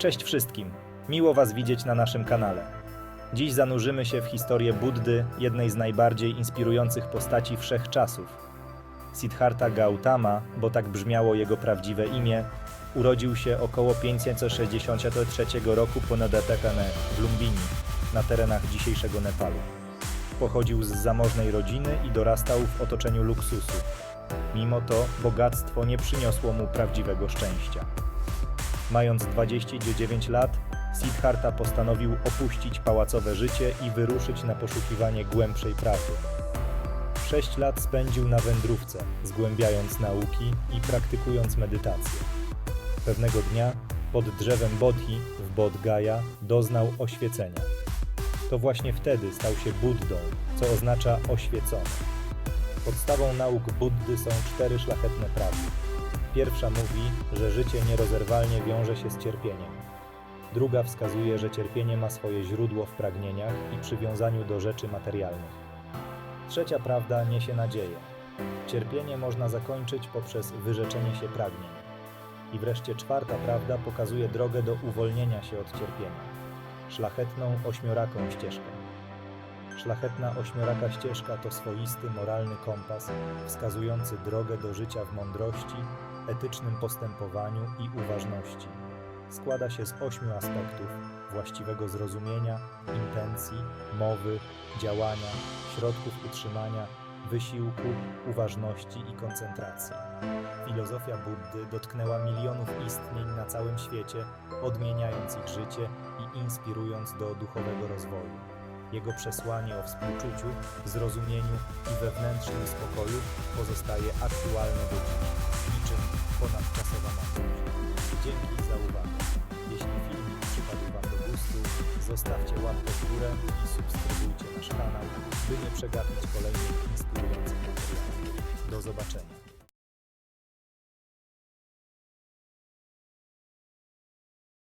Cześć wszystkim. Miło Was widzieć na naszym kanale. Dziś zanurzymy się w historię Buddy, jednej z najbardziej inspirujących postaci wszechczasów. Siddhartha Gautama, bo tak brzmiało jego prawdziwe imię, urodził się około 563 roku po Nadatakane w Lumbini, na terenach dzisiejszego Nepalu. Pochodził z zamożnej rodziny i dorastał w otoczeniu luksusu. Mimo to bogactwo nie przyniosło mu prawdziwego szczęścia. Mając 29 lat, Siddhartha postanowił opuścić pałacowe życie i wyruszyć na poszukiwanie głębszej prawdy. Sześć lat spędził na wędrówce, zgłębiając nauki i praktykując medytację. Pewnego dnia pod drzewem Bodhi w Bodh Gaya doznał oświecenia. To właśnie wtedy stał się Buddą, co oznacza oświecony. Podstawą nauk Buddy są cztery szlachetne prawdy. Pierwsza mówi, że życie nierozerwalnie wiąże się z cierpieniem. Druga wskazuje, że cierpienie ma swoje źródło w pragnieniach i przywiązaniu do rzeczy materialnych. Trzecia prawda niesie nadzieję. Cierpienie można zakończyć poprzez wyrzeczenie się pragnień. I wreszcie czwarta prawda pokazuje drogę do uwolnienia się od cierpienia. Szlachetną ośmioraką ścieżkę. Szlachetna ośmioraka ścieżka to swoisty moralny kompas wskazujący drogę do życia w mądrości, etycznym postępowaniu i uważności. Składa się z ośmiu aspektów właściwego zrozumienia, intencji, mowy, działania, środków utrzymania, wysiłku, uważności i koncentracji. Filozofia Buddy dotknęła milionów istnień na całym świecie, odmieniając ich życie i inspirując do duchowego rozwoju. Jego przesłanie o współczuciu, zrozumieniu i wewnętrznym spokoju pozostaje aktualne do dziś, ponadczasowa. Dzięki za uwagę. Jeśli filmik przypadł Wam do gustu, zostawcie łapkę w górę i subskrybujcie nasz kanał, by nie przegapić kolejnych inspirujących materiałów. Do zobaczenia.